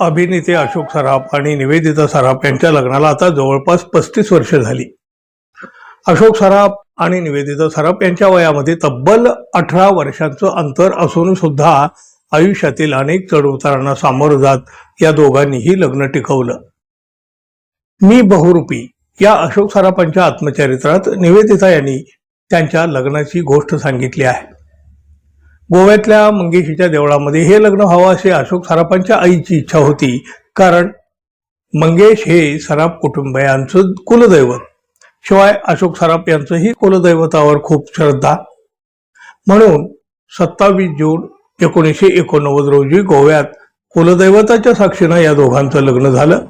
अभिनेते अशोक सराफ आणि निवेदिता सराफ यांच्या लग्नाला आता जवळपास पस्तीस वर्ष झाली. अशोक सराफ आणि निवेदिता सराफ यांच्या वयामध्ये तब्बल अठरा वर्षांचं अंतर असून सुद्धा आयुष्यातील अनेक चढउतारांना सामोरं जात या दोघांनीही लग्न टिकवलं. मी बहुरूपी या अशोक सराफांच्या आत्मचरित्रात निवेदिता यांनी त्यांच्या लग्नाची गोष्ट सांगितली आहे. गोव्यातल्या मंगेशीच्या देवळामध्ये हे लग्न व्हावं अशी अशोक सराफांच्या आईची इच्छा होती. कारण मंगेश हे सराफ कुटुंबियांचं कुलदैवत. शिवाय अशोक सराफ यांचंही कुलदैवतावर खूप श्रद्धा. म्हणून सत्तावीस जून एकोणीसशे एकोणनव्वद रोजी गोव्यात कुलदैवताच्या साक्षीनं या दोघांचं लग्न झालं.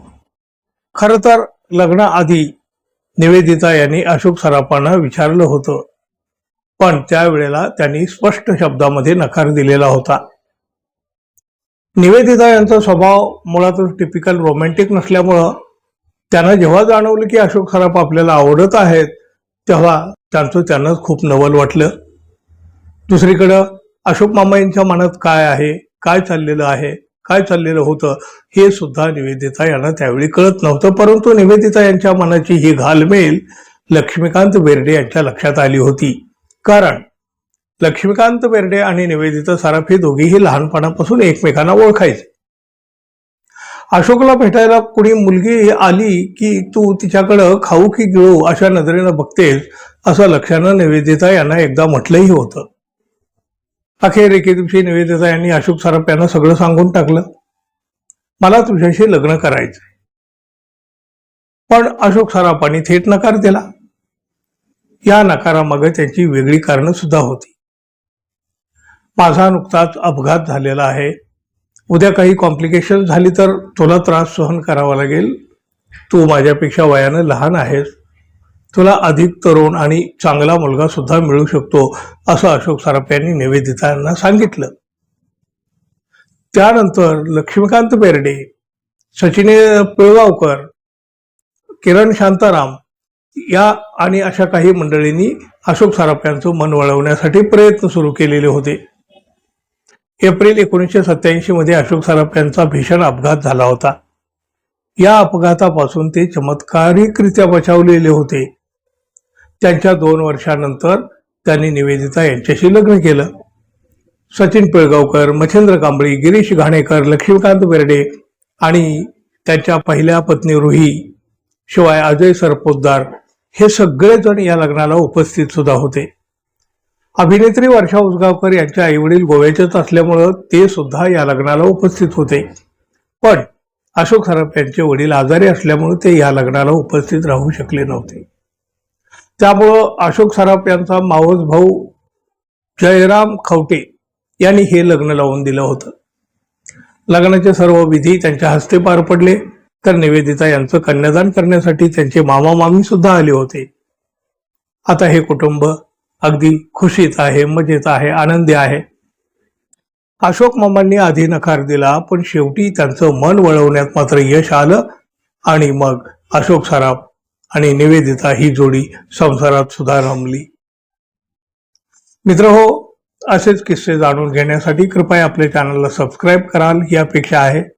खरं तर लग्नाआधी निवेदिता यांनी अशोक सराफांना विचारलं होतं पण त्यावेळेला त्यांनी स्पष्ट शब्दामध्ये नकार दिलेला होता. निवेदिता यांचा स्वभाव मुळातच टिपिकल रोमॅन्टिक नसल्यामुळं त्यांना जेव्हा जाणवलं की अशोक सराफ आपल्याला आवडत आहेत तेव्हा त्यांचं त्यांनाच खूप नवल वाटलं. दुसरीकडं अशोक मामा यांच्या मनात काय आहे काय चाललेलं आहे काय चाललेलं होतं हे सुद्धा निवेदिता यांना त्यावेळी कळत नव्हतं. परंतु निवेदिता यांच्या मनाची ही घालमेल लक्ष्मीकांत बेर्डे यांच्या लक्षात आली होती. कारण लक्ष्मीकांत बेर्डे आणि निवेदिता सराफ हे दोघेही लहानपणापासून एकमेकांना ओळखायचे. अशोकला भेटायला कुणी मुलगी आली की तू तिच्याकडं खाऊ की गिळू अशा नजरेनं बघतेस असं लक्षानं निवेदिता यांना एकदा म्हटलंही होतं. अखेर एके दिवशी निवेदिता यांनी अशोक सराफ यांना सगळं सांगून टाकलं. मला तुझ्याशी लग्न करायचं पण अशोक सराफांनी थेट नकार दिला. या नकारामागे त्यांची वेगळी कारणं सुद्धा होती. माझा नुकताच अपघात झालेला आहे. उद्या काही कॉम्प्लिकेशन झाली तर तुला त्रास सहन करावा लागेल. तू माझ्यापेक्षा वयानं लहान आहेस. तुला अधिक तरुण आणि चांगला मुलगा सुद्धा मिळू शकतो असं अशोक सराफ यांनी निवेदिता यांना सांगितलं. त्यानंतर लक्ष्मीकांत बेर्डे सचिन पिळगावकर किरण शांताराम या आणि अशा काही मंडळींनी अशोक सराफ यांचं मन वळवण्यासाठी प्रयत्न सुरू केलेले होते. एप्रिल एकोणीसशे सत्याऐंशी मध्ये अशोक सराफ यांचा भीषण अपघात झाला होता. या अपघातापासून ते चमत्कारिकरित्या बचावलेले होते. त्यांच्या दोन वर्षानंतर त्यांनी निवेदिता यांच्याशी लग्न केलं. सचिन पिळगावकर मच्छिंद्र कांबळी गिरीश घाणेकर लक्ष्मीकांत बेर्डे आणि त्यांच्या पहिल्या पत्नी रुही शिवाय अजय सरपोतदार हे सगळेजण या लग्नाला उपस्थित सुद्धा होते. अभिनेत्री वर्षा उसगावकर यांच्या आईवडील गोव्याचेच असल्यामुळं ते सुद्धा या लग्नाला उपस्थित होते. पण अशोक सराफ यांचे वडील आजारी असल्यामुळे ते या लग्नाला उपस्थित राहू शकले नव्हते. त्यामुळं अशोक सराफ यांचा मावस भाऊ जयराम खवटे यांनी हे लग्न लावून दिलं होतं. लग्नाचे सर्व विधी त्यांच्या हस्ते पार पडले. तर निवेदिता यांचं कन्यादान करण्यासाठी त्यांचे मामा मामी सुद्धा आले होते. आता हे कुटुंब अगदी खुशीत आहे मजेत आहे आनंदी आहे. अशोक मामांनी आधी नकार दिला पण शेवटी त्यांचं मन वळवण्यात मात्र यश आलं आणि मग अशोक सराफ आणि निवेदिता ही जोडी संसारात सुद्धा रमली. मित्र हो असेच किस्से जाणून घेण्यासाठी कृपया आपल्या चॅनलला सबस्क्राईब कराल ही अपेक्षा आहे.